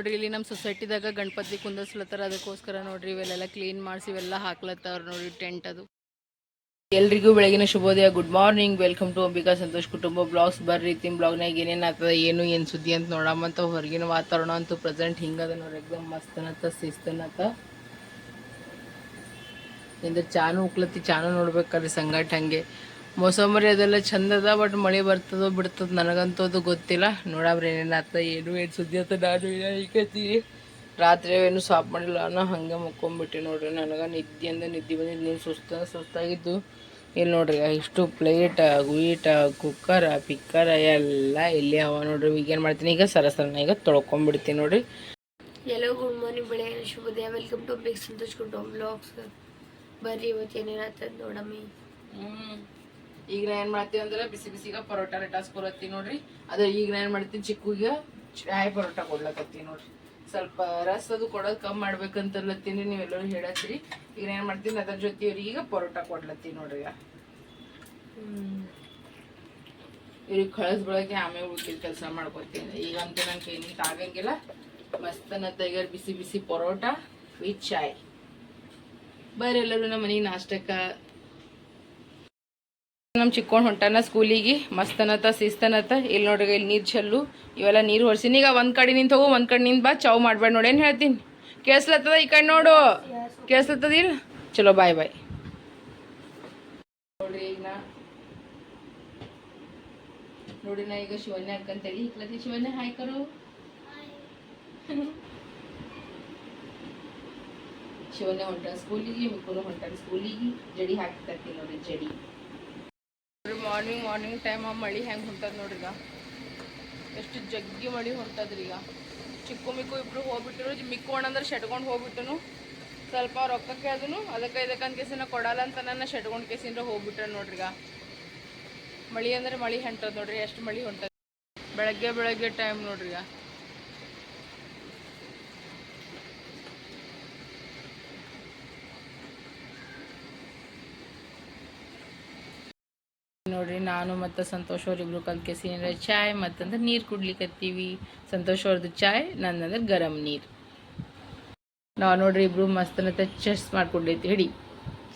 ನೋಡ್ರಿ, ಇಲ್ಲಿ ನಮ್ಮ ಸೊಸೈಟಿದಾಗ ಗಣಪತಿ ಕುಂದರ್ಸ್ಲತ್ತಾರ, ಅದಕ್ಕೋಸ್ಕರ ನೋಡ್ರಿ ಇವೆಲ್ಲ ಕ್ಲೀನ್ ಮಾಡಿಸಿ ಇವೆಲ್ಲ ಹಾಕ್ಲತ್ತಾರ ನೋಡ್ರಿ ಟೆಂಟ್ ಅದು. ಎಲ್ರಿಗೂ ಬೆಳಗಿನ ಶುಭೋದಯ good morning welcome to Ambika Santosh ಕುಟುಂಬ ಬ್ಲಾಗ್ಸ್. ಬರ್ರಿ ತಿಮ್ ಬ್ಲಾಗ್ನಾಗ ಏನೇನು ಆಗ್ತದ, ಏನು ಏನು ಸುದ್ದಿ ಅಂತ ನೋಡಮ್ಮಂತ ಹೊರಗಿನ ವಾತಾವರಣ ಅಂತೂ ಪ್ರೆಸೆಂಟ್ ಹಿಂಗದ ನೋಡ್ರಿ, ಎಕ್ದಮ್ ಮಸ್ತನತ್ತ, ಶಿಸ್ತನತ್ತ. ಇಂದ ಚಾನು ಉಕ್ಲತ್ತಿ, ಚಾನು ನೋಡ್ಬೇಕಲ್ರಿ ಸಂಗಟ್ ಹಂಗೆ. ಮೋಸಂಬರಿ ಅದೆಲ್ಲ ಚಂದದ ಬಟ್ ಮಳೆ ಬರ್ತದೋ ಬಿಡ್ತದ ನನಗಂತೂ ಅದು ಗೊತ್ತಿಲ್ಲ. ನೋಡಾಬ್ರಿ ಏನೇನಾಗ್ತ ಏನು ಏನು ಸುದ್ದಿ ಆತ ನಾನು ಈಗತ್ತೀನಿ ರಾತ್ರಿ ಏನು ಸಾಪ್ ಮಾಡಿಲ್ಲ ನಾ ಹಂಗೆ ಮುಕ್ಕೊಂಬಿಟ್ಟೆ ನೋಡ್ರಿ. ನನಗೆ ನಿದ್ದೆ ಅಂದ ನಿದ್ದೆ ಬಂದಿದ್ದು ನೀನು ಸುಸ್ತ ಸುಸ್ತಾಗಿದ್ದು. ಇಲ್ಲಿ ನೋಡ್ರಿ ಇಷ್ಟು ಪ್ಲೇಟ ಗುಯಿಟ ಕುಕ್ಕರ್ ಪಿಕ್ಕರ್ ಎಲ್ಲ ಇಲ್ಲಿ ಅವ ನೋಡ್ರಿ. ಈಗ ಏನು ಮಾಡ್ತೀನಿ ಈಗ ಸರಸರನ ಈಗ ತೊಳ್ಕೊಂಬಿಡ್ತೀನಿ ನೋಡ್ರಿ. ಎಲ್ಲೋ ಗುಡ್ ಮಾರ್ನಿಂಗ್ ಬೆಳಗ್ಗೆ ಶುಭೋದಯ ವೆಲ್ಕಮ್ ಟು ಬಿಗ್ ಸಂತೋಷ್ ಕುಟುಂಬ ಬ್ಲಾಗ್ಸ್ ಬರ್ರಿ ಇವತ್ತು ಏನೇನಾಗ್ತದೆ ನೋಡಮ್ಮಿ. ಹ್ಮ್. ಈಗ ನಾ ಏನ್ ಮಾಡ್ತೀವಿ ಅಂದ್ರೆ ಬಿಸಿ ಬಿಸಿಗ ಪರೋಟ ರೆಟಾಸ್ಕೊಳತ್ತೀನಿ ನೋಡ್ರಿ. ಅದ ಈಗ ನಾ ಏನ್ ಮಾಡ್ತೀನಿ ಚಿಕ್ಕುಗೆ ಚಾಯ್ ಪರೋಟ ಕೊಡ್ಲಕತ್ತೀನಿ ನೋಡ್ರಿ. ಸ್ವಲ್ಪ ರಸ ಅದು ಕೊಡೋದು ಕಮ್ಮಿ ಮಾಡ್ಬೇಕಂತಲತ್ತೀನಿ ನೀವೆಲ್ಲರೂ ಹೇಳತ್ತೀರಿ ಈಗ ಏನು ಮಾಡ್ತೀನಿ ಅದ್ರ ಜೊತೆ ಇವ್ರಿಗೆ ಈಗ ಪರೋಟ ಕೊಡ್ಲತ್ತೀನಿ ನೋಡ್ರಿ ಈಗ. ಇವ್ರಿಗೆ ಕಳಿಸ್ ಬೆಳಗ್ಗೆ ಆಮೇಲೆ ಉಳ್ಕಿದ ಕೆಲಸ ಮಾಡ್ಕೊತೀನಿ. ಈಗಂತೂ ನನ್ನ ಕೈನಿಂದ ಆಗಂಗಿಲ್ಲ ಮಸ್ತನ ತೈಗರ್ ಬಿಸಿ ಬಿಸಿ ಪರೋಟ ವಿತ್ ಚಾಯ್. ಬರ್ರಿ ಎಲ್ಲರೂ ನಮ್ಮ ಮನೆಗೆ ನಾಷ್ಟಕ್ಕ. ನಮ್ಮ ಚಿಕ್ಕೊಂಡು ಹೊಂಟಾನ ಸ್ಕೂಲಿಗೆ, ಮಸ್ತನತ ಸಿಸ್ತನತ ಇಲ್ಲಿ ನೋಡ್ರಿ ಇಲ್ಲಿ ನೀರು ಚೆಲ್ಲು ಇವೆಲ್ಲ ನೀರು ಹೊಡ್ಸಿನಿ ಈಗ ಒಂದು ಕಡೆ ನಿಂತ ಹೋಗು, ಒಂದು ಕಡೆ ನಿಂತ ಬಾ, ಚಾವ್ ಮಾಡ್ಬೇಡ ನೋಡಿ ಏನು ಹೇಳ್ತೀನಿ. ಕೇಳಿಸ್ಲತ್ತದ ಈ ಕಡೆ ನೋಡು. ಕೇಳಿಸ್ಲತ್ತದ ಇಲ್ಲ? ಚಲೋ, ಬಾಯ್ ಬಾಯ್. ನಾ ನೋಡಿ ನಾ ಈಗ ಶಿವನ್ಯ ಅಕ್ಕಂತೇಳಿ. ಇಕ್ಲತ್ತಿ ಹಾಯ್ಕರು ಶಿವನ್ಯ ಹೊಂಟಾನ ಸ್ಕೂಲಿಗೆ ಮಿಕ್ಕೂನು ಹೊಂಟಾನ ಸ್ಕೂಲಿಗೆ. ಜಡಿ ಹಾಕ್ತರ್ತೀನಿ ನೋಡ್ರಿ ಜಡಿ. ಮಾರ್ನಿಂಗ್ ಮಾರ್ನಿಂಗ್ ಟೈಮ್ ಆ ಮಳಿ ಹೆಂಗೆ ಹೊಂಟದ ನೋಡ್ರಿ ಎಷ್ಟು ಜಗ್ಗಿ ಮಳಿ ಹೊಂಟದ್ರಿ ಈಗ ಚಿಕ್ಕು ಮಿಕ್ಕು ಇಬ್ರು ಹೋಗ್ಬಿಟ್ಟಿರು ಮಿಕ್ಕು ಅಣ್ಣಂದ್ರೆ ಶೆಟ್ಕೊಂಡು ಹೋಗ್ಬಿಟ್ಟನು. ಸ್ವಲ್ಪ ರೊಕ್ಕ ಕೇಳಿದ್ನು ಅದಕ್ಕೆ ಇದಕ್ಕಂತ ಕೇಸಿನ ಕೊಡಲ್ಲ ಅಂತ ನನ್ನ ಶೆಟ್ಕೊಂಡು ಕೇಸಿಂದ್ರೆ ಹೋಗ್ಬಿಟ್ರೆ ನೋಡ್ರಿಗ. ಮಳಿ ಅಂದ್ರೆ ಮಳಿ ಹೊಂಟದ ನೋಡ್ರಿ, ಎಷ್ಟು ಮಳಿ ಹೊಂಟದ. ಬೆಳಗ್ಗೆ ಬೆಳಗ್ಗೆ ಟೈಮ್ ನೋಡ್ರಿ ನೋಡ್ರಿ, ನಾನು ಮತ್ತು ಸಂತೋಷ್ ಅವರಿಬ್ರು ಕಲ್ಕೆ ಏನಾರ ಚಾಯ್ ಮತ್ತಂದ್ರೆ ನೀರು ಕುಡ್ಲಿಕ್ಕತ್ತೀವಿ ಸಂತೋಷ್ ಅವ್ರದ್ದು ಚಾಯ್, ನಂದಂದ್ರೆ ಗರಂ ನೀರು. ನಾವು ನೋಡ್ರಿ ಇಬ್ರು ಮಸ್ತನತ್ತ ಚೆಸ್ ಮಾಡ್ಕೊಂಡೈತಿ. ಹಿಡಿ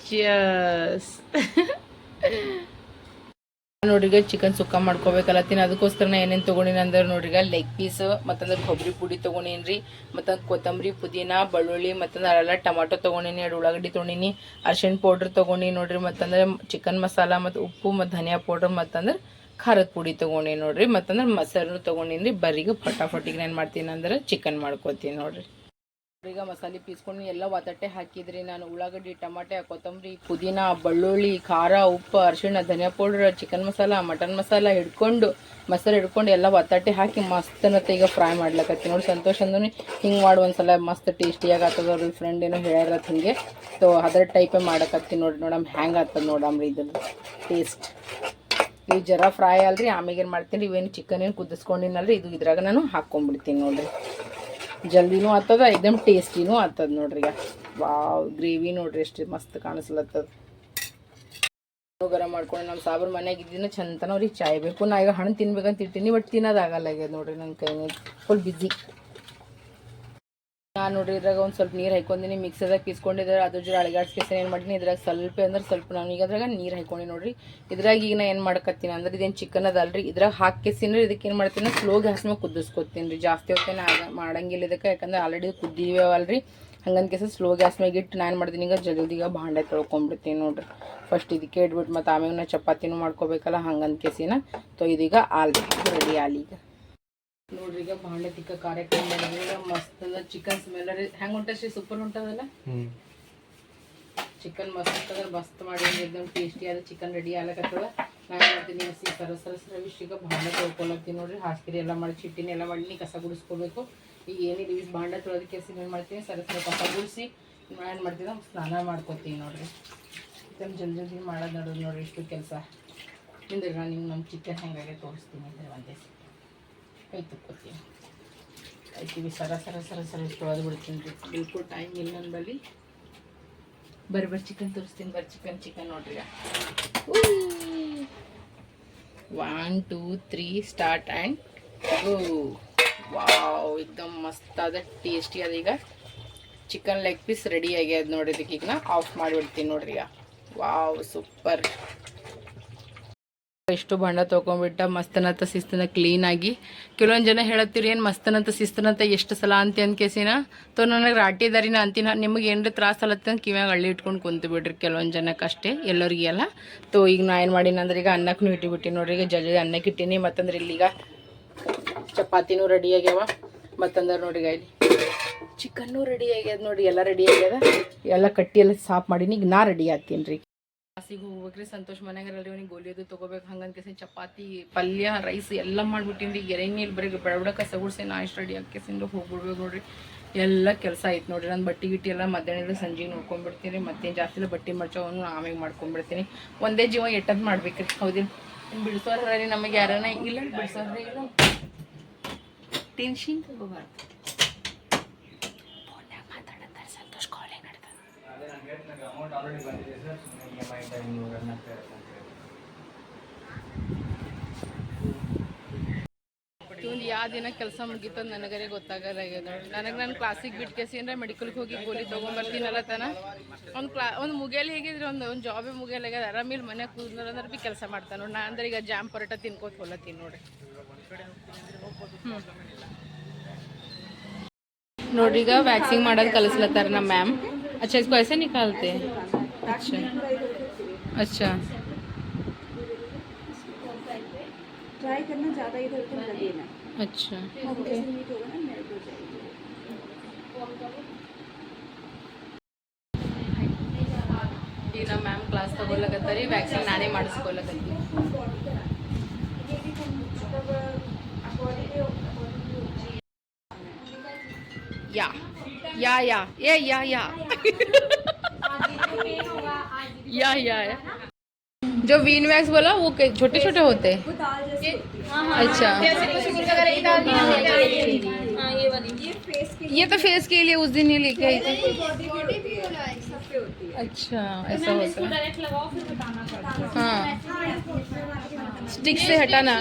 ಚಸ್ ನೋಡ್ರಿಗ ಚಿಕನ್ ಸುಕ್ಕ ಮಾಡ್ಕೋಬೇಕಲ್ಲತ್ತಿನ ಅದಕ್ಕೋಸ್ಕರ ನಾ ಏನೇನು ತೊಗೊಂಡಿನ ಅಂದ್ರೆ ನೋಡ್ರಿಗ ಲೆಗ್ ಪೀಸ್ ಮತ್ತಂದ್ರೆ ಕೊಬ್ಬರಿ ಪುಡಿ ತೊಗೊಂಡೀನಿ ಮತ್ತು ಕೊತ್ತಂಬರಿ, ಪುದೀನ, ಬೆಳ್ಳುಳ್ಳಿ ಮತ್ತಂದ್ರೆ ಅರೆಲ್ಲ ಟೊಮಾಟೊ ತೊಗೊಂಡಿನಿ, ಎರಡು ಉಳ್ಳಾಗಡ್ಡಿ ತೊಗೊಂಡಿನಿ, ಅರ್ಶಿಣ ಪೌಡ್ರ್ ತೊಗೊಂಡಿನಿ ನೋಡ್ರಿ, ಮತ್ತಂದ್ರೆ ಚಿಕನ್ ಮಸಾಲ ಮತ್ತು ಉಪ್ಪು ಮತ್ತು ಧನಿಯಾ ಪೌಡ್ರ್, ಮತ್ತಂದ್ರೆ ಖಾರದ ಪುಡಿ ತೊಗೊಂಡಿನಿ ನೋಡ್ರಿ, ಮತ್ತಂದ್ರೆ ಮೊಸರು ತೊಗೊಂಡಿನಿ ರೀ ಬರೀಗ ಫಟಾಫಟಿಗೆ ಏನು ಮಾಡ್ತೀನಿ ಅಂದ್ರೆ ಚಿಕನ್ ಮಾಡ್ಕೋತೀನಿ ನೋಡ್ರಿ. ಈಗ ಮಸಾಲೆ ಪೀಸ್ಕೊಂಡು ಎಲ್ಲ ಒತ್ತಟ್ಟೆ ಹಾಕಿದ್ರಿ. ನಾನು ಉಳ್ಳಾಗಡ್ಡಿ, ಟಮಾಟೆ, ಕೊತ್ತಂಬರಿ, ಪುದೀನ, ಬೆಳ್ಳುಳ್ಳಿ, ಖಾರ, ಉಪ್ಪು, ಅರಿಶಿಣ, ಧನಿಯಾ powder chicken masala mutton masala ಹಿಡ್ಕೊಂಡು ಮಸಾಲೆ ಹಿಡ್ಕೊಂಡು ಎಲ್ಲ ಒತ್ತಟ್ಟೆ ಹಾಕಿ ಮಸ್ತನತ್ತ ಈಗ ಫ್ರೈ ಮಾಡ್ಲಕತ್ತಿ. ನೋಡಿ ಸಂತೋಷ ಅಂದ್ರೆ ಹಿಂಗೆ ಮಾಡಿ ಒಂದ್ಸಲ ಮಸ್ತ್ ಟೇಸ್ಟಿಯಾಗಿ ಆಗ್ತದ ಅವ್ರ ಫ್ರೆಂಡ್ ಏನೋ ಹೇಳ್ಯಾರತ್ ಹಿಂಗೆ. ಸೊ ಅದರ ಟೈಪೇ ಮಾಡಕತ್ತಿ ನೋಡಿ, ನೋಡಮ್ ಹ್ಯಾಂಗೆ ಆಗ್ತದ ನೋಡಮ್ರಿ ಇದ್ರ ಟೇಸ್ಟ್ ಇವು ಜರ ಫ್ರೈ ಅಲ್ರಿ ಆಮೇಲೆ ಏನು ಮಾಡ್ತೀನಿ ಇವೇನು ಚಿಕನ್ ಏನು ಕುದಿಸ್ಕೊಂಡಿನಲ್ರಿ, ಇದು ಇದ್ರಾಗ ನಾನು ಹಾಕ್ಕೊಂಡ್ಬಿಡ್ತೀನಿ ನೋಡ್ರಿ. ಜಲ್ದಿನೂ ಆಗ್ತದ ಎಕ್ದಮ್ ಟೇಸ್ಟಿನೂ ಆಗ್ತದ ನೋಡ್ರಿ ಈಗ. ವಾವ್, ಗ್ರೇವಿ ನೋಡ್ರಿ ಎಷ್ಟು ಮಸ್ತ್ ಕಾಣಿಸ್ಲತ್ತದ. ಗರಂ ಮಾಡ್ಕೊಂಡು ನಮ್ಮ ಸಾಬ್ರ ಮನ್ಯಾಗ ಇದ್ದಿನ ಚಂದನ ಅವ್ರಿಗೆ ಚಾಯ್ ಬೇಕು. ನಾ ಈಗ ಹಣ್ಣು ತಿನ್ಬೇಕಂತ ಇಟ್ಟಿನಿ, ಬಟ್ ತಿನ್ನೋದಾಗಲ್ಲ ಆಗ್ಯದ ನೋಡ್ರಿ ನನ್ನ ಕೈ ಫುಲ್ ಬಿಸಿ ನಾನು ನೋಡ್ರಿ, ಇದ್ರಾಗ ಒಂದು ಸ್ವಲ್ಪ ನೀರು ಹಾಕೊಂಡಿನಿ ಮಿಕ್ಸರ್ದಾಗ ಪೀಸ್ಕೊಂಡಿದ್ರೆ ಅದ್ರ ಜೊತೆ ಅಳಗಾಡ್ಸ್ಕೇಸಿ ಏನು ಮಾಡಿನಿ ಇದ್ರಾಗ ಸ್ವಲ್ಪ ಅಂದ್ರೆ ಸ್ವಲ್ಪ ನಾನು ಈಗ ಅದ್ರಾಗ ನೀರು ಹಾಕೊಂಡು ನೋಡ್ರಿ. ಇದ್ರಾಗ ಈಗ ನಾ ಏನು ಮಾಡ್ಕತ್ತೀನಿ ಅಂದ್ರೆ ಇದೇನು ಚಿಕನ್ ಅದಲ್ರಿ. ಇದ್ರಾಗ ಹಾಕಿಸಿನ್ರಿ ಇದಕ್ಕೆ ಏನು ಮಾಡ್ತೀನಿ? ಸ್ಲೋ ಗ್ಯಾಸ್ ಮೇಲೆ ಕುದಿಸ್ಕೊತೀನಿ ರೀ ಜಾಸ್ತಿ ಹೊತ್ತೇನೆ ಮಾಡಂಗಿಲ್ಲ ಇದಕ್ಕೆ. ಯಾಕಂದ್ರೆ ಆಲ್ರೆಡಿ ಕುದ್ದಿವಲ್ರಿ ಹಂಗಂತ ಕೇಸ ಸ್ಲೋ ಗ್ಯಾಸ್ ಮ್ಯಾಗ ಇಟ್ಟು ನಾನು ಮಾಡ್ತೀನಿ? ಈಗ ಜಲ್ದಿಗ ಭಾಂಡೆ ತೊಳ್ಕೊಂಬಿಡ್ತೀನಿ ನೋಡ್ರಿ. ಫಸ್ಟ್ ಇದಕ್ಕೆ ಇಟ್ಬಿಟ್ಟು ಮತ್ತು ಆಮೇಲೆ ನಾ ಚಪಾತಿನೂ ಮಾಡ್ಕೋಬೇಕಲ್ಲ ಹಂಗಂತ ಕೇಸಿನ ತೊ ಇದೀಗ ಆಲ್ರೆಡಿ ರೆಡಿ ಆಲೀಗ ನೋಡ್ರಿ ಈಗ ಬಹಳ ತಿಕ್ಕ ಕಾರ್ಯಕ್ರಮ ಮಸ್ತ್ ಅದ. ಚಿಕನ್ ಸ್ಮೆಲ್ ರೀ. ಹೆಂಗೆ ಹೊಂಟಶ್ರಿ ಸೂಪರ್ ಹೊಂಟದಲ್ಲ ಚಿಕನ್ ಮಸ್ತ್ ಅಂತಂದ್ರೆ ಮಸ್ತ್ ಮಾಡಿ ಎಕ್ದಮ್ ಟೇಸ್ಟಿ ಆದ ಚಿಕನ್ ರೆಡಿ ಆಗ್ಲಕತ್ತದ. ನಾನು ಮಾಡ್ತೀನಿ ಹಸಿ ಸರ ಸರ ವಿಷಯಕ್ಕೆ ಭಾಂಡ ತೊಳ್ಕೊಳತ್ತೀನಿ ನೋಡ್ರಿ. ಹಾಸಿಗೆ ಎಲ್ಲ ಮಾಡಿ ಚಿಟ್ಟಿನ ಎಲ್ಲ ಮಾಡಿ ನೀ ಕಸ ಗುಡಿಸ್ಕೊಬೇಕು. ಈಗ ಏನಿಲ್ಲ ಇಸ್ ಭಾಂಡ ತೊಳೋದಕ್ಕೆ ಕೆಲಸ ಏನು ಮಾಡ್ತೀನಿ? ಸರಸರ ಕಸ ಗುಡಿಸಿ ಏನು ಮಾಡ್ತೀನಿ? ಸ್ನಾನ ಮಾಡ್ಕೊತೀನಿ ನೋಡ್ರಿ. ಚಿಕನ್ ಜಲ್ದಿ ಜಲ್ದಿ ಮಾಡೋದು ನೋಡೋದು ನೋಡ್ರಿ ಇಷ್ಟು ಕೆಲಸ. ನಿಂದ್ರೆ ನಾನು ನಿಮ್ಗೆ ನಮ್ಮ ಚಿಕನ್ ಹೆಂಗಾಗೆ ತೋರಿಸ್ತೀನಿ ಅಂದರೆ ಒಂದೇ ಕೈ ತುಕ್ಕೋತೀವಿ ಸರ ಸರ ಸರ ಸರ ತೊಳೆದು ಬಿಡ್ತೀನಿ ಬಿಲ್ಕುಲ್ ಟೈಮ್ ಇಲ್ಲ ನನ್ನ ಬಳಿ ಬರ್ರಿ ಚಿಕನ್ ತೋರಿಸ್ತೀನಿ ಬರ್ ಚಿಕನ್ ಚಿಕನ್ ನೋಡ್ರಿ. One two three start and oh wow ಏಕ್ದಮ್ ಮಸ್ತಾದ ಟೇಸ್ಟಿ ಅದ ಈಗ. ಚಿಕನ್ ಲೆಗ್ ಪೀಸ್ ರೆಡಿ ಆಗ್ಯದ ನೋಡಿದಕ್ಕೆ ಈಗ ನಾ ಆಫ್ ಮಾಡಿಬಿಡ್ತೀನಿ ನೋಡ್ರಿ ಈಗ. ವಾವ್ ಸೂಪರ್ ಎಷ್ಟು ಬಂಡ ತೊಗೊಂಬಿಟ್ಟ ಮಸ್ತನಂತ ಶಿಸ್ತನ ಕ್ಲೀನಾಗಿ ಕೆಲವೊಂದು ಜನ ಹೇಳತ್ತೀರಿ, ಏನು ಮಸ್ತನಂತ ಶಿಸ್ತನಂತ ಎಷ್ಟು ಸಲ? ಅಂತ ಅಂದ್ಕೇಸಿನ ತೋ ನನಗೆ ರಾಟಿ ದಾರಿನ ಅಂತಿನ. ನಿಮಗೆ ಏನ್ರ ತ್ರಾಸ ಅಲತ್ತ ಕಿವ್ಯಾಗ ಹಳ್ಳಿ ಇಟ್ಕೊಂಡು ಕುಂತು ಬಿಡ್ರಿ ಕೆಲವೊಂದು ಜನಕ್ಕೆ ಅಷ್ಟೇ, ಎಲ್ಲರಿಗೆ ಎಲ್ಲ ತೋ ಈಗ ನಾ ಏನು ಮಾಡೀನಿ ಅಂದ್ರೆ ಈಗ ಅನ್ನಕ್ಕೂ ಇಟ್ಟಿಬಿಟ್ಟಿನಿ ನೋಡ್ರಿ. ಈಗ ಜಲ್ದಿ ಅನ್ನಕ್ಕೆ ಇಟ್ಟೀನಿ. ಮತ್ತಂದ್ರೆ ಇಲ್ಲಿಗ ಚಪಾತಿನೂ ರೆಡಿ ಆಗ್ಯಾವ. ಮತ್ತಂದ್ರೆ ನೋಡ್ರಿ ಇಲ್ಲಿ ಚಿಕನ್ನು ರೆಡಿ ಆಗ್ಯದ ನೋಡಿ ಎಲ್ಲ ರೆಡಿ ಆಗ್ಯದ. ಎಲ್ಲ ಕಟ್ಟಿ ಎಲ್ಲ ಸಾಫ್ ಮಾಡೀನಿ. ಈಗ ನಾ ರೆಡಿ ಆಗ್ತೀನಿ ರೀ ಕ್ಲಾಸಿಗೆ ಹೋಗ್ಬೇಕ್ರಿ ಸಂತೋಷ್ ಮನ್ಯಾಗಲ್ರಿ ಅವ್ನಿಗೆ ಗೋಲಿಯೋದು ತಗೋಬೇಕು ಹಂಗಂತ ಕೇಸಿ ಚಪಾತಿ, ಪಲ್ಯ ರೈಸ್ ಎಲ್ಲ ಮಾಡ್ಬಿಟ್ಟಿನಿ ರೀ ಎರೆಣ್ಣೆ ಇಲ್ಲಿ ಬರೀ ಬಡಬಡ ಕಸ ಗುಡ್ಸಿ ಇಷ್ಟು ರೆಡಿ ಹಾಕಿಸಿಂದು ಹೋಗ್ಬಿಡ್ಬೇಕು ನೋಡ್ರಿ. ಎಲ್ಲ ಕೆಲಸ ಆಯ್ತು ನೋಡ್ರಿ. ನಾನು ಬಟ್ಟೆ ಗಿಟ್ಟಿ ಎಲ್ಲ ಮಧ್ಯಾಹ್ನದ ಸಂಜೆಗೆ ನೋಡ್ಕೊಂಡ್ಬಿಡ್ತೀನಿ ಮತ್ತೇನು ಜಾಸ್ತಿ ಬಟ್ಟೆ ಮಡ್ಚೋವನ್ನು ಆಮೇಲೆ ಮಾಡ್ಕೊಂಡ್ಬಿಡ್ತೀನಿ ಒಂದೇ ಜೀವ ಎಟ್ಟದ್ ಮಾಡ್ಬೇಕ್ರಿ. ಹೌದಿಲ್ಲ ಬಿಡಿಸೋರ್ರಿ ನಮಗೆ ಯಾರನ್ನ ಇಲ್ಲ ಬಿಡಿಸೋರ್ರಿ ಇಲ್ಲ. ಟೆನ್ಷನ್ ತಗೋಬಾರ್ದು ಫೋನ್ಯಾಗ ಮಾತಾಡತ್ತಾರೆ ಸಂತೋಷ್ ಕಾಲೇ ಇವ್ನು ಯಾವ ದಿನ ಕೆಲಸ ಮುಗೀತದ ನನಗರೆ ಗೊತ್ತಾಗಲ್ಲ ನನಗೆ ನಾನು ಕ್ಲಾಸಿಗೆ ಬಿಟ್ಟು ಕೇಸಿ ಅಂದ್ರೆ ಮೆಡಿಕಲ್ಗೆ ಹೋಗಿ ಗೋಲಿ ತೊಗೊಂಬರ್ತೀನಲ್ಲ ತನ. ಒಂದು ಕ್ಲಾ ಒಂದು ಮುಗಿಯಲ್ಲಿ ಹೇಗಿದ್ರೆ ಒಂದು ಒಂದು ಜಾಬೇ ಮುಗಿಯಲ್ಲಿ ಆಗ್ಯದ ಆರಾಮಿಲ್ಲ ಮನ್ಯಾಗ ಕೂದ್ರ ಅಂದ್ರೆ ಬಿ ಕೆಲಸ ಮಾಡ್ತಾನೆ ನೋಡಿ. ನಾ ಅಂದ್ರೆ ಈಗ ಜಾಮ್ ಪರೋಟ ತಿನ್ಕೋತ ಹೋಲತ್ತೀನಿ ನೋಡಿ. ನೋಡ್ರಿ ಈಗ ವ್ಯಾಕ್ಸಿಂಗ್ ಮಾಡೋದು ಕಲಿಸ್ಲತ್ತಾರ ನಮ್ಮ ಮ್ಯಾಮ್ अच्छा इसको ऐसे निकालते हैं अच्छा अच्छा ट्राई करना ज़्यादा इधर उधर लगे ना अच्छा जैसे मीट होगा ना मेल्ट हो जाएगी ಈಗ ನಮ್ಮ ಮ್ಯಾಮ್ ಕ್ಲಾಸ್ ತಗೊಳಕತ್ತಾರಿ ವ್ಯಾಕ್ಸಿನ್ ನಾನೇ ಮಾಡಿಸ್ಕೊಳಕತ್ತೀನಿ या या, ये, या या। या या है जो वीन वैक्स बोला, वो छोटे छोटे होते। हैं अच्छा। ये तो फेस के लिए उस दिन ही लेके आई थी। अच्छा ऐसा होता है। हाँ। स्टिक से हटाना।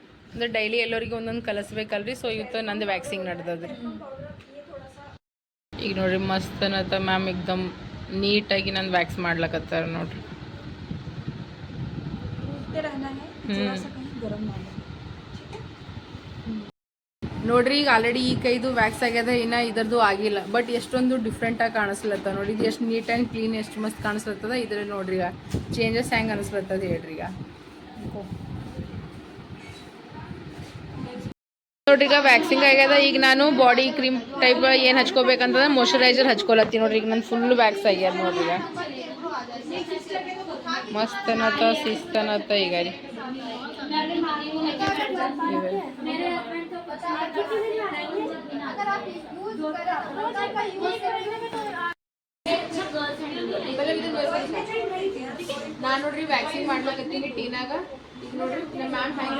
ಅಂದ್ರೆ ಡೈಲಿ ಎಲ್ಲರಿಗೂ ಒಂದೊಂದು ಕಲಿಸ್ಬೇಕಲ್ರಿ. ಸೊ ಇವತ್ತು ನಂದು ವ್ಯಾಕ್ಸಿನ್ ನಡೆದದ್ರಿ. ಈಗ ನೋಡ್ರಿ, ಮಸ್ತ್ ಅನ್ನತ್ತ ಮ್ಯಾಮ್ ಎಕ್ದಮ್ ನೀಟಾಗಿ ನಂದು ವ್ಯಾಕ್ಸ್ ಮಾಡ್ಲಕತ್ತಾರ ನೋಡ್ರಿ. ನೋಡ್ರಿ, ಈಗ ಆಲ್ರೆಡಿ ಈ ಕೈದು ವ್ಯಾಕ್ಸ್ ಆಗ್ಯದ, ಇನ್ನ ಇದರದು ಆಗಿಲ್ಲ. ಬಟ್ ಎಷ್ಟೊಂದು ಡಿಫ್ರೆಂಟ್ ಆಗಿ ಕಾಣಿಸ್ಲತ್ತ ನೋಡಿ ಇದು ಎಷ್ಟು ನೀಟ್ ಆ್ಯಂಡ್ ಕ್ಲೀನ್ ಎಷ್ಟು ಮಸ್ತ್ ಕಾಣಿಸ್ಲತ್ತದ. ಇದ್ರಲ್ಲಿ ನೋಡ್ರಿ, ಈಗ ಚೇಂಜಸ್ ಹೆಂಗೆ ಅನಿಸ್ಲತ್ತದ ಹೇಳ್ರಿ ಈಗ. ನೋಡ್ರಿ, ಈಗ ವ್ಯಾಕ್ಸಿಂಗ್ ಆಗ್ಯದ. ಈಗ ನಾನು ಬಾಡಿ ಕ್ರೀಮ್ ಟೈಪ್ ಏನು ಹಚ್ಕೋಬೇಕಂತಂದ್ರೆ ಮಾಯಶ್ಚರೈಸರ್ ಹಚ್ಕೊಲತ್ತಿ ನೋಡ್ರಿ. ಈಗ ನಾನು ಫುಲ್ ವ್ಯಾಕ್ಸ್ ಆಗ್ಯದ ನೋಡ್ರಿ ಈಗ. ಮಸ್ತ್ ಅನ್ನತ್ತ ಶಿಸ್ತ್ ಅನ್ನತ್ತ ಈಗ ರೀ. ನಾನು ನೋಡ್ರಿ ವ್ಯಾಕ್ಸಿನ್ ಮಾಡ್ಲಕತ್ತೀನಿ ಟೀನಾಗ. ನೋಡ್ರಿ, ನಮ್ಮ ಮ್ಯಾಮ್ ಹೆಂಗ್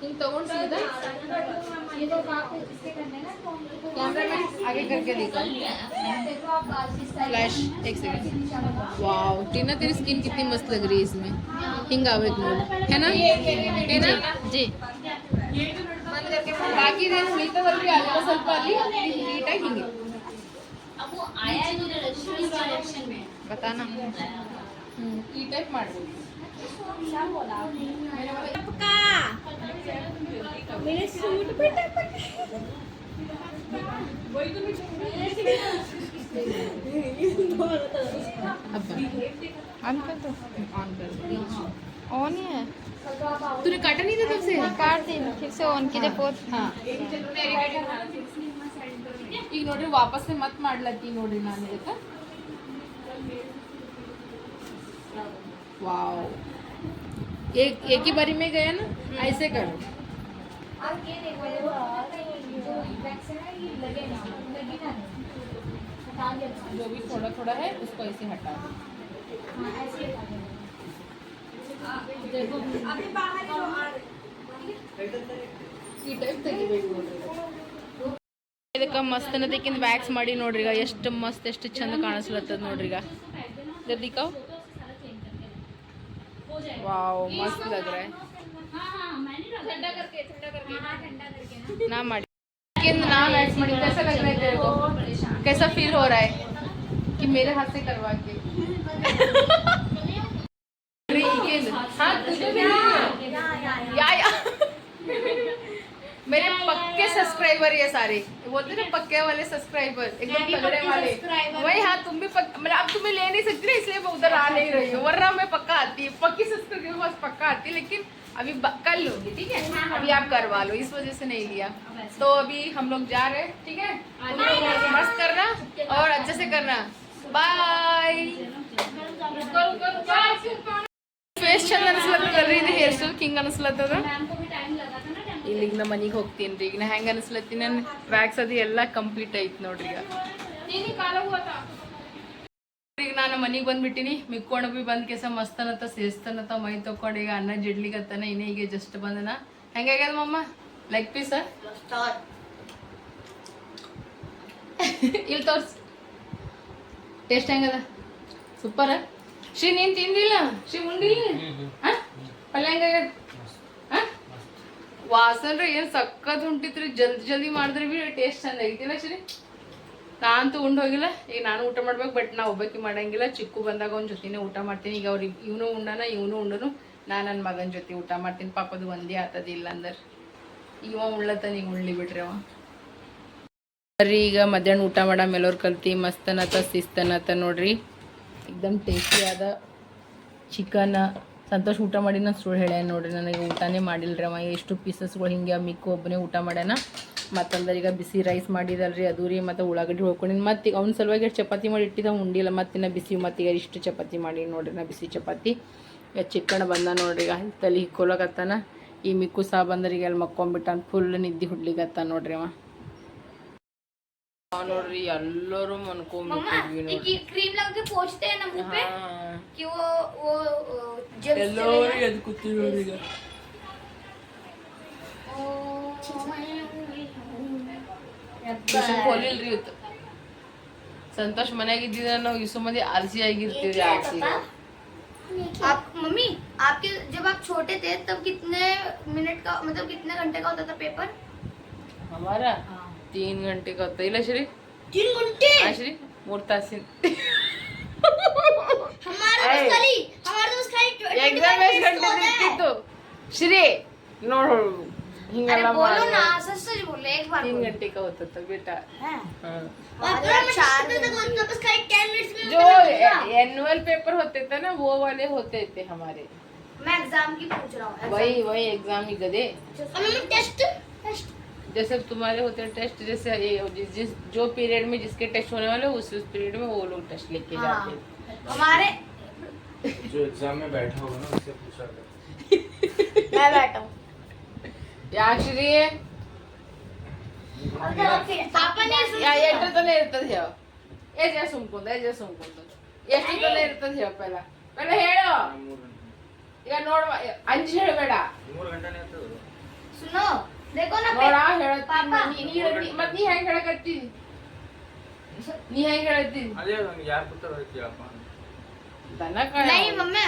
ಹಿಂಗ್ ತಗೊಂಡ್ ಸೀದಾ कैमरामैन आगे करके देखो फ्लैश एक सेकंड वाओ टीना तेरी स्किन कितनी मस्त लग रही है इसमें हिंग आवे मोड है ना है ना जी बंद करके बाकी दिन ಮಿಗತಾ ವರ್ಗ ಅಲ್ಪ ಸ್ವಲ್ಪ ಅಲ್ಲಿ ನೀಟಾಗಿ ಹಿಂಗೆ अब वो आया है तो इस डायरेक्शन में बताना ಹ್ಮ್ ಈ ಟೈಪ್ ಮಾಡ್ಬೋದು मेरे सूट पे अब ऑन कर दो ऑन कर दो ऑन ही है तूने काटा नहीं था तब से काट दी फिर से ऑन कीजिए फोर्थ ಹಾಂ ಈಗ ನೋಡ್ರಿ ವಾಪಸ್ಸೆ ಮತ್ತೆ ಮಾಡ್ಲತ್ತಿ ನೋಡ್ರಿ ನಾನು ಇದಕ್ಕೆ वाओ एक एक ही बारी में गया ना ऐसे करो जो भी थोड़ा थोड़ा है उसको ऐसे हटा दो अभी बाहर ही लोग आ रहे ಈ ಟೈಪ್ ತೆಗಿಬೇಕು ಇದಕ್ಕೆ ಮಸ್ತ್ ಅನ್ನೋದಕ್ಕಿಂತ ವ್ಯಾಕ್ಸ್ ಮಾಡಿ ನೋಡ್ರಿ ಈಗ ಎಷ್ಟು ಮಸ್ತ್ ಎಷ್ಟು ಚಂದ ಕಾಣಿಸ್ಲತ್ತದ ನೋಡ್ರಿ ಈಗ ದಿಕ್ಕಾವ್ वाओ मस्त लग रहा है। हाँ, हाँ, ना। मड़ी लेकिन ना मैच मड़ी कैसा लग रहा है तेरे को? कैसा फील हो रहा है? कि मेरे हाथ से करवा के? हाँ तुझे भी या या मेरे पक्के सब्सक्राइबर ये सारे बोलते ना पक्के वाले सब्सक्राइबर एकदम पकड़े वाले वही हाँ तुम भी पक... मतलब अब तुम्हें ले नहीं सकती ना इसलिए मैं उधर आ नहीं रही हूँ वर्रा मैं पक्का आती पक्की सब्सक्राइबर बस पक्का आती लेकिन अभी कल लोगी ठीक है अभी आप करवा लो इस वजह से नहीं लिया तो अभी हम लोग जा रहे हैं ठीक है मस्त करना और अच्छे से करना बाय फेस चंदन कर रही थी हेयर स्टाइल किंग अनसलत ಇಲ್ಲಿಗೆ ನಮ್ಮ ಮನೆಗೆ ಹೋಗ್ತೀನಿ ರೀ. ಈಗ ನಾ ಹೆಂಗ ಅನಿಸ್ಲತ್ತೀನಿ ನನ್ನ ವ್ಯಾಕ್ಸ್ ಅದು ಎಲ್ಲ ಕಂಪ್ಲೀಟ್ ಆಯ್ತು ನೋಡ್ರಿ ಈಗ. ನಾನು ಮನೆಗೆ ಬಂದ್ಬಿಟ್ಟಿನಿ. ಮಿಕ್ಕೊಂಡು ಬಿ ಬಂದ್ ಕೆಸ ಮಸ್ತನತ್ತ ಸೇಸ್ತನತ್ತ ಮೈ ತೊಕೊಂಡು ಈಗ ಅನ್ನ ಜಿಡ್ಲಿಗತ್ತಾನ ಇನ್ನೇ ಈಗ ಜಸ್ಟ್ ಬಂದನ. ಹೆಂಗಾಗ್ಯದ ಮಮ್ಮ ಲೆಗ್ ಪೀಸ ಇಲ್ಲಿ ತೋರ್ಸ್. ಟೇಸ್ಟ್ ಹೆಂಗದ ಸೂಪರ್ ಶ್ರೀ ನೀನ್ ತಿಂದಿಲ್ಲ? ಶ್ರೀ ಉಂಡಿಲ್ಲ? ಆ? ಪಲ್ಯ ಹೆಂಗಾಗ್ಯದ? ವಾಸನ್ ರೀ ಏನ್ ಸಕ್ಕತ್ ಉಂಟಿತ್ರಿ. ಜಲ್ದಿ ಜಲ್ದಿ ಮಾಡಿದ್ರೆ ಬಿ ಟೇಸ್ಟ್ ಚಂದ ಐತಿಲ್ಲ ಶ್ರೀ ನಾನಂತೂ ಉಂಡ್ ಹೋಗಿಲ್ಲ. ಈಗ ನಾನು ಊಟ ಮಾಡ್ಬೇಕು ಬಟ್ ನಾ ಒಬ್ಬಾಕಿ ಮಾಡಂಗಿಲ್ಲ. ಚಿಕ್ಕು ಬಂದಾಗ ಅವ್ನ ಜೊತೆನೇ ಊಟ ಮಾಡ್ತೀನಿ. ಈಗ ಅವ್ರಿಗೆ ಇವನು ಉಂಡನ, ಇವನು ಉಂಡನು. ನಾ ನನ್ನ ಮಗನ ಜೊತೆ ಊಟ ಮಾಡ್ತೀನಿ. ಪಾಪದು ಒಂದೇ ಆತದ ಇಲ್ಲ ಅಂದ್ರೆ. ಇವ ಉಳ್ಳತ್ತ, ನೀವು ಉಳ್ಳಿ ಬಿಡ್ರಿ ಅವ. ಬರ್ರಿ ಈಗ ಮಧ್ಯಾಹ್ನ ಊಟ ಮಾಡ ಮೇಲೋರ್ ಕಲ್ತಿ. ಮಸ್ತನತ ಶಿಸ್ತನತ ನೋಡ್ರಿ. ಎಕ್ದಮ್ ಆದ ಚಿಕನ್ ಸಂತೋಷ್ ಊಟ ಮಾಡಿ ನಾನು ಸುಳ್ಳು ಹೇಳ ನೋಡಿರಿ, ನನಗೆ ಊಟನೇ ಮಾಡಿಲ್ಲರಿ ಅವ. ಎಷ್ಟು ಪೀಸಸ್ಗಳು ಹಿಂಗೆ ಮಿಕ್ಕು ಒಬ್ಬನೇ ಊಟ ಮಾಡ್ಯಾನ. ಮತ್ತಂದ್ರೆ ಈಗ ಬಿಸಿ ರೈಸ್ ಮಾಡಿದಲ್ರಿ, ಅದು ರೀ. ಮತ್ತು ಉಳ್ಳಾಗಡ್ಡಿ ಹೊಳ್ಕೊಂಡಿನಿ. ಮತ್ತೆ ಅವ್ನ ಸಲುವಾಗಿ ಎಷ್ಟು ಚಪಾತಿ ಮಾಡಿ ಇಟ್ಟಿದ್ದ ಉಂಡಿಲ್ಲ. ಮತ್ತು ನಾ ಬಿಸಿ ಮತ್ತು ಈಗ ಇಷ್ಟು ಚಪಾತಿ ಮಾಡಿ ನೋಡ್ರಿ, ನಾ ಬಿಸಿ ಚಪಾತಿ. ಚಿಕನ್ ಬಂದ ನೋಡ್ರಿ, ಈಗ ತಲೆ ಹಿಕ್ಕೊಳಕತ್ತಾನ. ಈ ಮಿಕ್ಕು ಸಹ ಬಂದ್ರೆ ಈಗ ಅಲ್ಲಿ ಮಕ್ಕೊಂಬಿಟ್ಟಾನ ಫುಲ್ ನಿದ್ದೆ ಹುಡ್ಲಿಕತ್ತಾನ ನೋಡ್ರಿ ಅವ. ನೋಡ್ರಿ ಎಲ್ಲರೂ ಮನ್ಕೊಂಬಿಟ್ಟಿದ್ವಿ ನೋಡ್ರಿ क्रीम लगा के पोछते हैं ना मुंह पे ಹಾ. कि वो वो वो जब ಎಲ್ಲರೂ ಎದ್ದು ಕೂತೀವಿ ನೋಡ್ರಿ ಈಗ ಟ್ಯೂಷನ್ ಹೋಲಿಲ್ರಿ ಇವತ್ತು ಸಂತೋಷ್ ಮನ್ಯಾಗ ಇದ್ದಿದ್ರೆ ನಾವು ಇಸು ಮಂದಿ ಆಲಸಿ ಆಗಿರ್ತೀವಿ ಆಚೆ आप मम्मी आपके जब आप छोटे थे तब कितने मिनट का मतलब कितने घंटे का होता था पेपर हमारा तीन घंटे का होता इला श्री? तीन घंटे? हाँ श्री मोर तासिन। में घंटे तो। श्री नो अरे बोलो ना सच सच बोले एक बार तीन घंटे का होता था बेटा। हाँ। जो एनुअल पेपर होते थे ना वो वाले होते थे हमारे। मैं एग्ज़ाम की पूछ रहा हूँ वही वही एग्ज़ाम ही गदे टेस्ट टेस्ट जैसे तुम्हारे होते हैं टेस्ट जैसे ये जिस जिस जो पीरियड में जिसके टेस्ट होने वाले उस उस पीरियड में वो लोग टेस्ट लेके हाँ। जाते हैं हमारे जो एग्जाम में बैठा होगा ना उससे पूछा कर मैं बैठा हूँ ಯಾಕ್ರಿ पापा ने ಯಾ ಎಷ್ಟು ತನ ಇರ್ತದ ಹೇಳ ಏಜ್ ಸುಮ್ಕುಂದ ಏಜ್ ಸುಮ್ಕುಂದ ಎಷ್ಟು ತನ ಇರ್ತದ ಹೇಳ ಪೆಲ್ಲ ಪೆಲ್ಲ ಹೇಳು ಮೂರು ಗಂಟೆ ಈಗ ನೋಡುವ ಅಂಜ್ ಹೇಳಬೇಡ ಮೂರು ಗಂಟೆನೇ ಇರ್ತದೆ सुनो देखो ना बड़ा खेलती मम्मी नहीं खेलती मम्मी है खेला करती नहीं है खेलती अरे यार पुत्र रहती आप नहीं मम्मा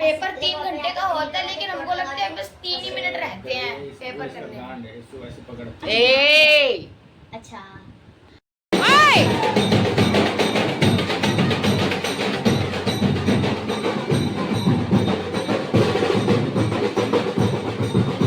पेपर तीन घंटे का होता है लेकिन हमको लगता है बस तीन ही मिनट रहते हैं। पेपर करने ए! अच्छा। Thank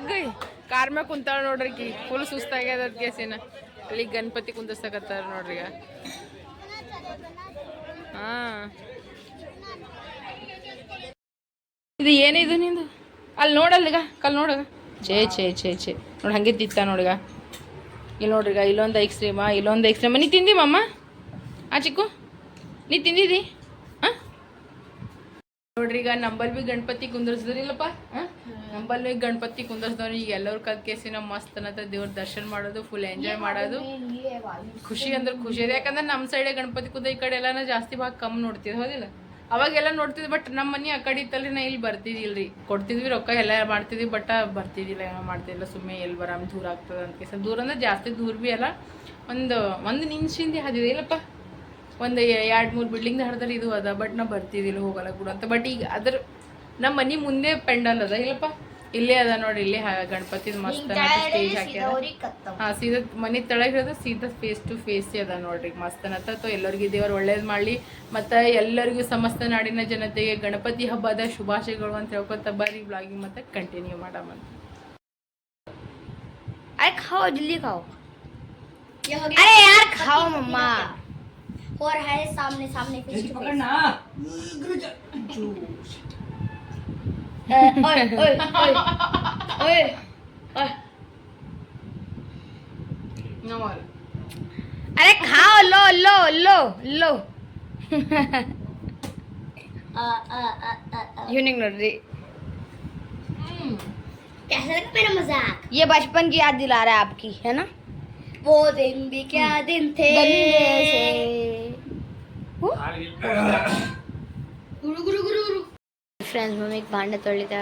ಜಗ್ಗಿ ಕಾರ್ ಮ್ಯಾಗ ಕುಂತಾಳ ನೋಡ್ರಿ ಕಿ ಫುಲ್ ಸುಸ್ತಾಗ್ಯದ ಕೇಸಿನ ಅಲ್ಲಿ ಗಣಪತಿ ಕುಂದರ್ಸಕತ್ತಾರ ನೋಡ್ರಿ ಈಗ. ಹಾ. ಇದು ಏನಿದು ನಿಂದು? ಅಲ್ಲಿ ನೋಡಲ್ದೀಗ ಕಲ್ ನೋಡ ಛೇ ಛೇ ಛೇ ಛೇ. ನೋಡಿ ಹಂಗೆ ತಿತ್ತ ನೋಡಿಗ ಇಲ್ಲಿ ನೋಡ್ರಿಗ ಇಲ್ಲೊಂದು ಐಕ್ಸ್ರೀಮಾ ಇಲ್ಲೊಂದು ಕ್ರೀಮ್ ನೀ ತಿಂದಿಮಮ್ಮ ಆ ಚಿಕ್ಕು? ನೀ ತಿಂದಿದಿ? ಹಾಂ? ನೋಡ್ರಿ ಈಗ, ನಂಬಲ್ ಬಿ ಗಣಪತಿ ಕುಂದರ್ಸಿದ್ರಿಲ್ಲಪ್ಪ. ಹಾಂ? ನಂಬಲ್ ಬಿ ಗಣಪತಿ ಕುಂದರ್ಸಿದವ್ರು ಈಗ ಎಲ್ಲರೂ ಕಲ್ಕೇಸಿ ನಮ್ಮ ಮಸ್ತ್ ಅನ್ನತ್ತ ದೇವ್ರ ದರ್ಶನ ಮಾಡೋದು ಫುಲ್ ಎಂಜಾಯ್ ಮಾಡೋದು. ಖುಷಿ ಅಂದ್ರೆ ಖುಷಿ ಇದೆ ಯಾಕಂದ್ರೆ ನಮ್ಮ ಸೈಡೆ ಗಣಪತಿ ಕುಂದ ಈ ಕಡೆ ಎಲ್ಲಾನ ಜಾಸ್ತಿ ಭಾಗ ಕಮ್ಮಿ ನೋಡ್ತಿದ್ ಹೌದಿಲ್ಲ? ಅವಾಗೆಲ್ಲ ನೋಡ್ತಿದ್ವಿ ಬಟ್ ನಮ್ಮ ಮನೆ ಆ ಕಡೆ ಇತ್ತಲ್ರಿ ನಾ ಇಲ್ಲಿ ಬರ್ತಿದ್ದಿಲ್ರಿ ಕೊಡ್ತಿದ್ವಿ ರೊಕ್ಕ ಎಲ್ಲ ಮಾಡ್ತಿದ್ವಿ ಬಟ್ ಬರ್ತಿದ್ದಿಲ್ಲ ಏನೋ ಮಾಡ್ತಿದ್ದಿಲ್ಲ ಸುಮ್ಮನೆ ಎಲ್ಲಿ ಬರಾಮ್ ದೂರ ಆಗ್ತದೆ ಅಂತ ಕೇಸ. ದೂರ ಅಂದ್ರೆ ಜಾಸ್ತಿ ದೂರ ಭೀ ಅಲ್ಲ ಒಂದು ಒಂದು ನಿಮಿಷಿಂದ ಹದಿದೆ ಇಲ್ಲಪ್ಪ. ಒಂದು ಎರಡು ಮೂರು ಬಿಲ್ಡಿಂಗ್ ಹಡ್ದಾರ ಇದು ಅದ ಬಟ್ ನಾ ಬರ್ತಿದ್ದಿಲ್ಲ ಹೋಗಲ್ಲ ಕೂಡ ಅಂತ. ಬಟ್ ಈಗ ಅದ್ರ ನಮ್ಮ ಮನೆ ಮುಂದೆ ಪೆಂಡಲ್ ಅದ ಇಲ್ಲಪ್ಪ ಇಲ್ಲೇ ಅದ ನೋಡಿ ಇಲ್ಲೇ ಗಣಪತಿ ಮಸ್ತ್ ಸ್ಟೇಜ್ ಹಾಕ್ಯಾರ ಹಾ ಸೀದಾ ಮನೆ ತೆಳಗೆ ಇರೋದು ಸೀದಾ ಫೇಸ್ ಟು ಫೇಸ್ ಅದ ನೋಡ್ರಿ ಮಸ್ತ್ ಅನ್ನತ್ತ ತೋ ಎಲ್ಲರಿಗೂ ದೇವ್ರು ಒಳ್ಳೇದ್ ಮಾಡ್ಲಿ ಮತ್ತ ಎಲ್ಲರಿಗೂ ಸಮಸ್ತ ನಾಡಿನ ಜನತೆಗೆ ಗಣಪತಿ ಹಬ್ಬದ ಶುಭಾಶಯಗಳು ಅಂತ ಹೇಳ್ಕೊತ ಬರ್ರಿ ಬ್ಲಾಗಿಂಗ್ ಮತ್ತೆ ಕಂಟಿನ್ಯೂ ಮಾಡಮಂತ अरे खाओ जल्दी खाओ अरे यार खाओ मम्मा और है सामने सामने फेस टू फेस ओए ओए ओए ओए अरे खाओ लो लो लो लो। यूनिक कैसा लगा मेरा मज़ाक? ये बचपन की याद दिला रहा है आपकी है ना? वो दिन भी क्या दिन थे? गुरु गुरु गुरु गुरु। ಫ್ರೆಂಡ್ಸ್ ಮಮ್ಮಿಗೆ ಭಾಂಡೆ ತೊಳಿದ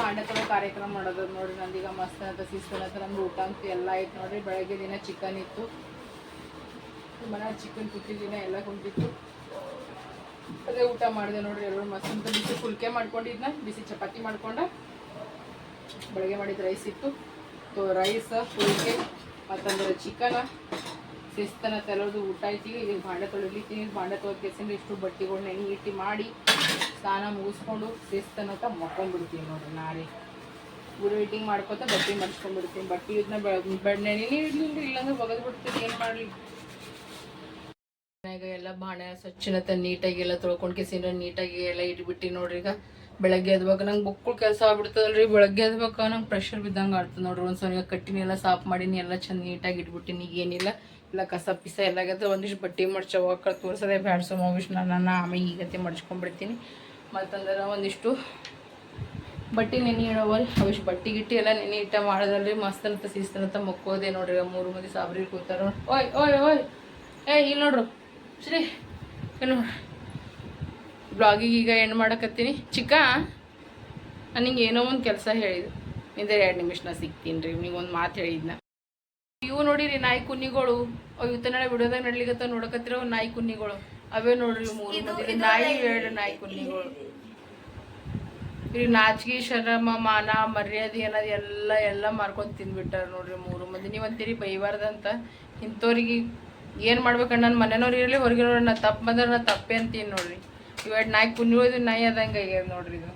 ಮಾಡತ್ತಲ್ಲ ಕಾರ್ಯಕ್ರಮ ಮಾಡೋದು ನೋಡ್ರಿ, ನಂದೀಗ ಮಸ್ತ್ ಅಂತ ಶಿಸ್ತನತ್ತ ನಮ್ದು ಊಟ ಅಂತೂ ಎಲ್ಲ ಆಯ್ತು ನೋಡ್ರಿ, ಬೆಳಗ್ಗೆ ದಿನ ಚಿಕನ್ ಇತ್ತು. ಮನೆ ಚಿಕನ್ ಕುಟ್ಟಿದಿನ ಎಲ್ಲ ಕುಂತಿತ್ತು. ಅದೇ ಊಟ ಮಾಡಿದೆ ನೋಡ್ರಿ ಎಲ್ಲರೂ ಮಸ್ತ್ ಅಂತ ಬಿಸಿ ಫುಲ್ಕೆ ಮಾಡ್ಕೊಂಡಿದ್ನ, ಬಿಸಿ ಚಪಾತಿ ಮಾಡ್ಕೊಂಡ. ಬೆಳಗ್ಗೆ ಮಾಡಿದ ರೈಸ್ ಇತ್ತು. ತೋ ರೈಸ್ ಫುಲ್ಕೆ ಮತ್ತಂದ್ರೆ ಚಿಕನ್ ಸಿಸ್ತನ ಎಲ್ಲರದು ಊಟ ಐತಿ ಈಗ ಭಾಂಡೆ ತೊಳಿಲಿತ್ತೀನಿ ಭಾಂಡೆ ತೊಳ್ಕೆಸಿಂದ ಇಷ್ಟು ಬಟ್ಟೆಗಳು ನೆನೆ ಇಟ್ಟು ಮಾಡಿ. ಸ್ನಾನ ಮುಗಿಸ್ಕೊಂಡು ಶಿಸ್ತನತ್ತ ಮಕ್ಕೊಂಡ್ಬಿಡ್ತೀನಿ ನೋಡ್ರಿ ನಾಳೆ. ಗುರು ವೀಟಿಂಗ್ ಮಾಡ್ಕೊತ ಬಟ್ಟೆ ಮಡ್ಸ್ಕೊಂಡ್ಬಿಡ್ತೀನಿ ಬಟ್ಟೆ ಇದನ್ನ ಬೆಡ್ ನೆನೆ ಇಡ್ಲಿಲ್ಲ ಇಲ್ಲಾಂದ್ರೆ ಒಗದು ಬಿಡ್ತೀನಿ, ಏನು ಮಾಡಲಿ? ಮನ್ಯಾಗ ಎಲ್ಲ ಬಾಣೆ ಸ್ವಚ್ಛನತ ನೀಟಾಗಿ ಎಲ್ಲ ತೊಳ್ಕೊಂಡು ಕೆಸಿನ ನೀಟಾಗಿ ಎಲ್ಲ ಇಟ್ಬಿಟ್ಟು ನೋಡ್ರಿ ಈಗ. ಬೆಳಗ್ಗೆ ಎದ್ಬೇಕು ನಂಗೆ ಬುಕ್ಕಳು ಕೆಲಸ ಆಗ್ಬಿಡ್ತದಲ್ರಿ. ಬೆಳಗ್ಗೆ ಎದ್ಬೇಕು ನಂಗೆ ಪ್ರೆಷರ್ ಬಿದ್ದಂಗೆ ಆಡ್ತದೆ ನೋಡ್ರಿ. ಒಂದು ಸ್ವಲ್ಪ ಕಟ್ಟಿನೆಲ್ಲ ಸಾಫ್ ಮಾಡೀನಿ, ಎಲ್ಲ ಚಂದ ನೀಟಾಗಿ ಇಟ್ಬಿಟ್ಟಿನಿ. ಏನಿಲ್ಲ ಇಲ್ಲ ಕಸ ಪಿಸ ಎಲ್ಲ ಆಗ್ಯದ ಒಂದಿಷ್ಟು ಬಟ್ಟೆ ಮಡ್ಚವ ತೋರ್ಸೋದೇ ಬ್ಯಾಡ್ಸೋ ಮಗಿಷ್ಟು ನಾನು ಆಮೇಲೆ ಈಗತ್ತೆ ಮಡ್ಚ್ಕೊಂಡ್ಬಿಡ್ತೀನಿ. ಮತ್ತಂದ್ರೆ ಒಂದಿಷ್ಟು ಬಟ್ಟೆ ನೆನೆ ಇಡವಲ್. ಅವಿಷ್ಟು ಬಟ್ಟೆ ಗಿಟ್ಟಿ ಎಲ್ಲ ನೆನೆ ಇಟ್ಟ ಮಾಡೋದಲ್ರಿ ಮಸ್ತ್ ಅಂತ ಶಿಸ್ತನಂತ ಮಕ್ಕೋದೆ ನೋಡ್ರಿ ಮೂರು ಮಂದಿ ಸಾಬ್ರಿ ಕೂತಾರ. ಓಯ್ ಓಯ್ ಓಯ್. ಏ ಇಲ್ಲಿ ನೋಡ್ರು. ಶ್ರೀ ಏನು ಬ್ಲಾಗಿಗೆ ಈಗ ಎಂಡ್ ಮಾಡಕತ್ತೀನಿ. ಚಿಕ್ಕ, ನನಗೆ ಏನೋ ಒಂದು ಕೆಲಸ ಹೇಳಿದ್ರು ನಿಂದ ಎರಡು ನಿಮಿಷನ ಸಿಗ್ತೀನಿ ರೀ ನೀವು ಒಂದು ಮಾತು ಹೇಳಿದ್ನ. ಇವು ನೋಡಿರಿ ನಾಯಿ ಕುನ್ನಿಗಳು. ಅವು ಇವತ್ತ ನಾಳೆ ಬಿಡೋದಾಗ ನಡ್ಲಿಕತ್ತ ನೋಡಕತ್ತಿರೋ ನಾಯಿ ಕುನ್ನಿಗಳು. ಅವೇ ನೋಡ್ರಿ ಮೂರು ಮಂದಿ. ನಾಯಿ ಎರಡು ನಾಯಿ ಕುನ್ನಿಗಳು ಇವ್ರಿ ನಾಚಿಕೆ ಶರಮ ಮಾನ ಮರ್ಯಾದೆ ಅನ್ನೋದು ಎಲ್ಲ ಎಲ್ಲ ಮಾರ್ಕೊಂಡು ತಿಂದ್ಬಿಟ್ಟಾರ ನೋಡ್ರಿ ಮೂರು ಮಂದಿ. ನೀವು ಅಂತೀರಿ ಬೈಬಾರ್ದಂತ. ಇಂಥವ್ರಿಗೆ ಏನು ಮಾಡ್ಬೇಕಣ್ಣ ನನ್ನ ಮನೆಯವ್ರು ಇರಲಿ ಹೊರಗಿನವ್ರು ನಾ ತಪ್ಪು ಬಂದ್ರೆ ನಾ ತಪ್ಪೆ ಅಂತೀನಿ ನೋಡ್ರಿ. ಇವೆರಡು ನಾಯಿ ಕುನ್ನಿಗೋದು ನಾಯಿ ಆದಂಗೆ ಆಗ್ಯದ ನೋಡ್ರಿ ಇದು.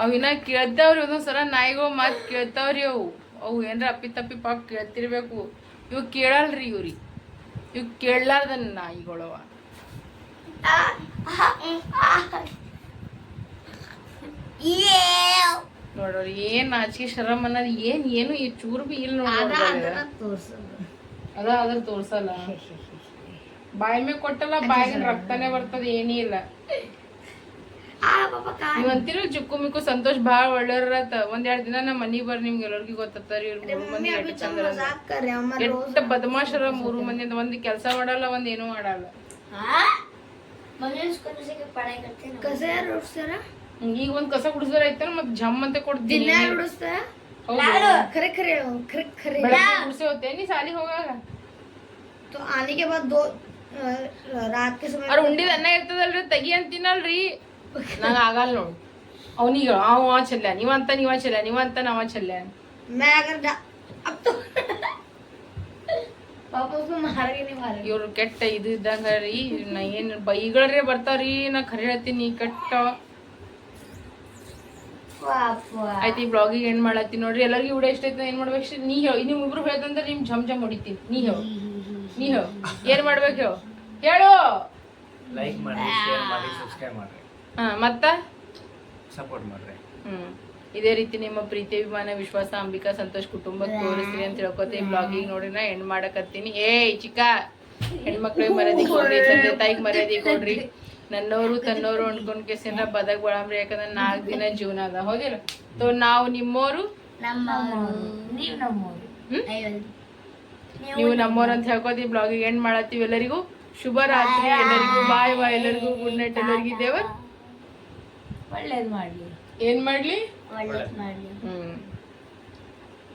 ಅವು ಇನ್ನ ಕೇಳ್ತಾವ್ರಿ ಒಂದೊಂದ್ಸಲ ನಾಯಿಗಳು ಮಾತು ಕೇಳ್ತಾವ್ರಿ ಅವು. ಅವು ಏನ್ರ ಅಪ್ಪಿ ತಪ್ಪಿ ಪಾಪ ಕೇಳ್ತಿರ್ಬೇಕು. ಇವು ಕೇಳಲ್ರಿ ಇವ್ರಿ. ಇವ್ ಕೇಳಲಾರ್ದ ನಾಯಿಗಳವ ನೋಡ್ರಿ ಏನ್ ನಾಚಿಕೆ ಶರಮ್ ಅನ್ನೋದು ಏನ್ ಏನು ಈ ಚೂರು ಬಿ ಇಲ್ಲ ನೋಡ್ರಿ ಅದ ಅದ್ರ ತೋರ್ಸಲ್ಲ. ಬಾಯಿ ಮೇಲೆ ಕೊಟ್ಟಲ್ಲ ಬಾಯಿಗೆ ರಕ್ತನೇ ಬರ್ತದ ಏನೇ ಇಲ್ಲ ನೀವ್ ಅಂತೀರ ಚಿಕ್ಕು ಮಿಕ್ಕು ಸಂತೋಷ್ ಭಾಳ ಒಳ್ಳೆಯವ್ರತ ಒಂದ್ ಎರಡ್ ದಿನ ನಮ್ಮ ಮನಿಗ್ ಬರ್ರಿ ನಿಮ್ಗೆ ಎಲ್ಲರಿಗೂ ಗೊತ್ತಾರ ಇವ್ರು ಮೂರು ಮಂದಿ ಎಷ್ಟ್ ಚಂದ್ರ ಎಷ್ಟ ಬದಮಾಶರ ಮೂರು ಮಂದಿ ಅಂತ ಒಂದ್ ಕೆಲಸ ಮಾಡಲ್ಲ ಒಂದ್ ಏನೂ ಮಾಡಲ್ಲ हाँ मम्मी उसको दूसरे की पढ़ाई करते हैं ना कसं यार रोडस्तर ಹ್ಮ್, ಈಗ ಒಂದ್ ಕಸ ಗುಡಿಸಿದ್ರೆ ಐತನ ಮತ್ ಜಮ್ ಅಂತ ಕೊಡ್ತೀನಿ रोडस्तर ಹೌದು. खरे खरे खरे खरे ಬೆಳಗ್ಗೆ ಗುಡ್ಸಿ ಹೋಗ್ತೇ ನೀ ಸಾಲಿ ಹೋಗಾಗ तो आने के बाद दो अ, रात के समय ಅವ್ರ ಉಂಡಿದ ಅನ್ನ ಇರ್ತದಲ್ರಿ ತೆಗಿ ಅಂತ ತಿನ್ನಲ್ರಿ ನಂಗೆ ಆಗಲ್ಲ ನೋಡು. ಅವನಿಗೆ ಅವ ಚೆಲ್ಲ ನೀವಂತ ನೀವ ಚೆಲ್ಲ ನೀವಂತ ನಾವ ಚೆಲ್ಲ ಇವ್ರು ಕೆಟ್ಟ ಇದು ಇದ್ದಂಗ ರೀ ನಾ ಏನು ಬೈಗಳೇ ಬರ್ತಾವ್ರಿ ನಾ ಖರೆ ಹೇಳ್ತೀನಿ ಕೆಟ್ಟ. ಆಯ್ತು ಈ ಬ್ಲಾಗಿಗೆ ಏನ್ ಮಾಡತ್ತಿ ನೋಡ್ರಿ ಎಲ್ಲರಿಗೂ ವಿಡಿಯೋ ಇಷ್ಟ ಏನ್ ಮಾಡ್ಬೇಕು? ನೀ ಹೇಳ ನಿಮ್ ಇಬ್ರು ಹೇಳ್ದಂದ್ರೆ ನಿಮ್ ಜಮ್ ಜಮ್ ಹೊಡಿತೀನಿ. ನೀ ಹೇಳು. ನೀ ಹೇಳು. ಏನ್ ಮಾಡ್ಬೇಕು ಹೇಳು? ಹೇಳು. ಲೈಕ್ ಮಾಡಿ ಶೇರ್ ಮಾಡಿ ಸಬ್ಸ್ಕ್ರೈಬ್ ಮಾಡಿ ಹಾ ಮತ್ತ? ಸಪೋರ್ಟ್ ಮಾಡ್ರಿ. ಹ್ಮ್. ಇದೇ ರೀತಿ ನಿಮ್ಮ ಪ್ರೀತಿ ಅಭಿಮಾನ ವಿಶ್ವಾಸ ಅಂಬಿಕಾ ಸಂತೋಷ್ ಕುಟುಂಬಕ್ಕೆ ತೋರಿಸ್ರಿ ಅಂತ ಹೇಳ್ಕೊತ ಈ ಬ್ಲಾಗಿಗೆ ನೋಡಿ ನಾ ಹೆಣ್ ಮಾಡಕತ್ತೀನಿ. ಏಯ್ ಚಿಕ್ಕ ಹೆಣ್ಮಕ್ಳಿಗೆ ಮರ್ಯಾದೆ ಕೊಡ್ರಿ ತಂದೆ ತಾಯಿಗೆ ಮರ್ಯಾದೆ ಕೊಡ್ರಿ. ನನ್ನವರು ತನ್ನವರು ಅನ್ಕೊಂಡ್ ಕೇಸಿಂದ ಬದಕ್ ಬಳಂಬ್ರಿ ಯಾಕಂದ್ರೆ ನಾಲ್ಕ್ ದಿನ ಜೀವನ ಅದ. ಹೌದಿಲ್ಲ ತೋ ನಾವು ನಿಮ್ಮೋರು. ನಮ್ಮವರು ನೀವು ನಮ್ಮವರು ಹ್ಮ್? ನೀವು ನಮ್ಮೋರು ಅಂತ ಹೇಳ್ಕೊತ ಈ ಬ್ಲಾಗಿಗೆ ಎಂಡ್ ಮಾಡತ್ತೀವಿ ಎಲ್ಲರಿಗೂ. ಶುಭ ರಾತ್ರಿ ಎಲ್ಲರಿಗೂ. ಬಾಯ್ ಬಾಯ್ ಎಲ್ಲರಿಗೂ. ಗುಡ್ ನೈಟ್ ಎಲ್ಲರಿಗೂ. ದೇವ. ಒಳ್ಳೇದು ಮಾಡ್ಲಿ. ಏನ್ ಮಾಡ್ಲಿ? ಒಳ್ಳೇದು ಮಾಡ್ಲಿ. ಹ್ಮ್.